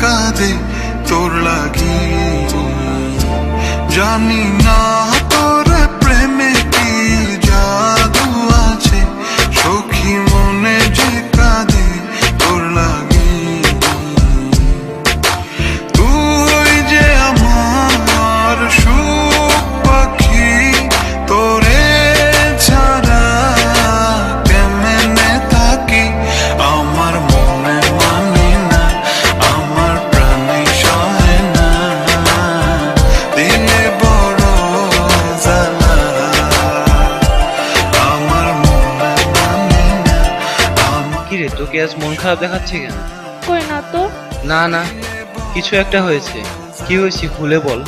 কাঁদে তোর লাগি জানি না তোকে আজ মন খারাপ দেখাচ্ছে কেন? কই না তো। না না কিছু একটা হয়েছে। কি হয়েছে খুলে বল।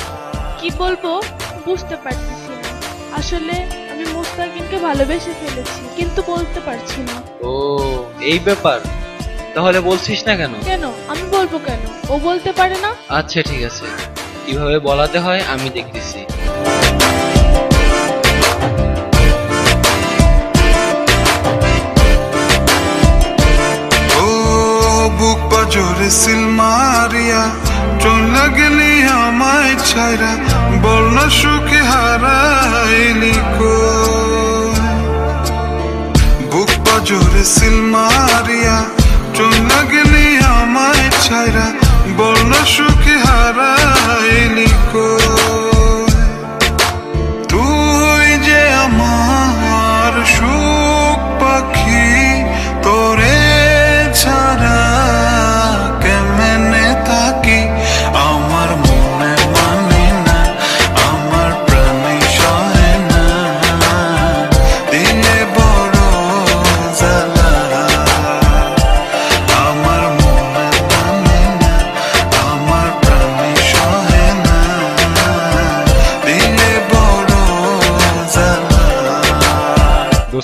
কি বলব? বুঝতে পারতেছি না। আসলে আমি মুস্তাকিনকে ভালোবেসে ফেলেছি কিন্তু বলতে পারছি না। ও এই ব্যাপার? তাহলে বলছিস না কেন? কেন? আমি বলব কেন? ও বলতে পারে না? আচ্ছা ঠিক আছে। কীভাবে বলাতে হয় আমি দেখতেছি। সিল মারিয়া চলে গেলি আমায় ছাইরা, বল না সুখে হারাইলি কো বুক পাজরে সিল মারিয়া চলে গেলি আমায় ছাইরা, বল না সুখে হারাইলি কই?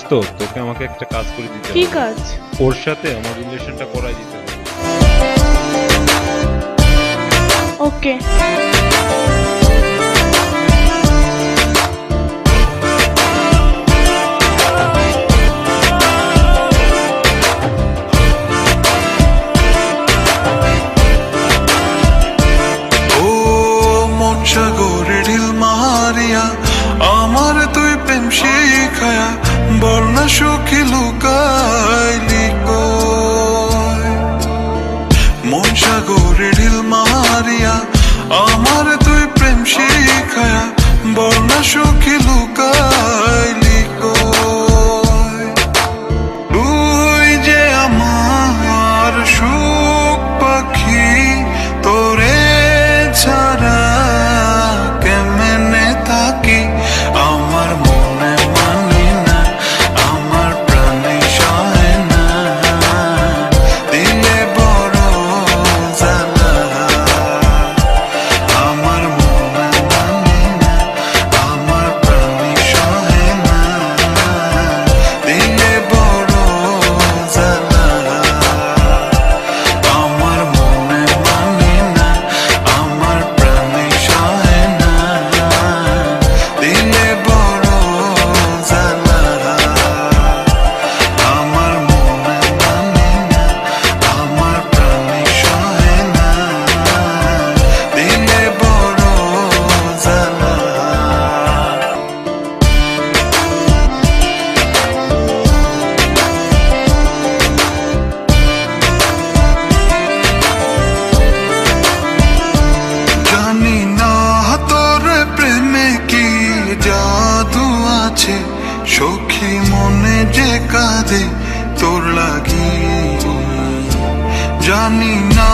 দোস্ত তোকে আমাকে একটা কাজ করে দিতে কি হবে। কাজ? ওর সাথে আমার রিলেশনটা করাই দিতে হবে। ওকে। ও মন সাগরে ঢিল মারিয়া আমার তুই প্রেম শিখায়া বল সখী লুকাইলি কই মন সাগরে ঢিল মারিয়া, আমার তুই প্রেম শিখায়া বল সখী লুকাইলি মনে যে কাঁদে তোর লাগি। জানি না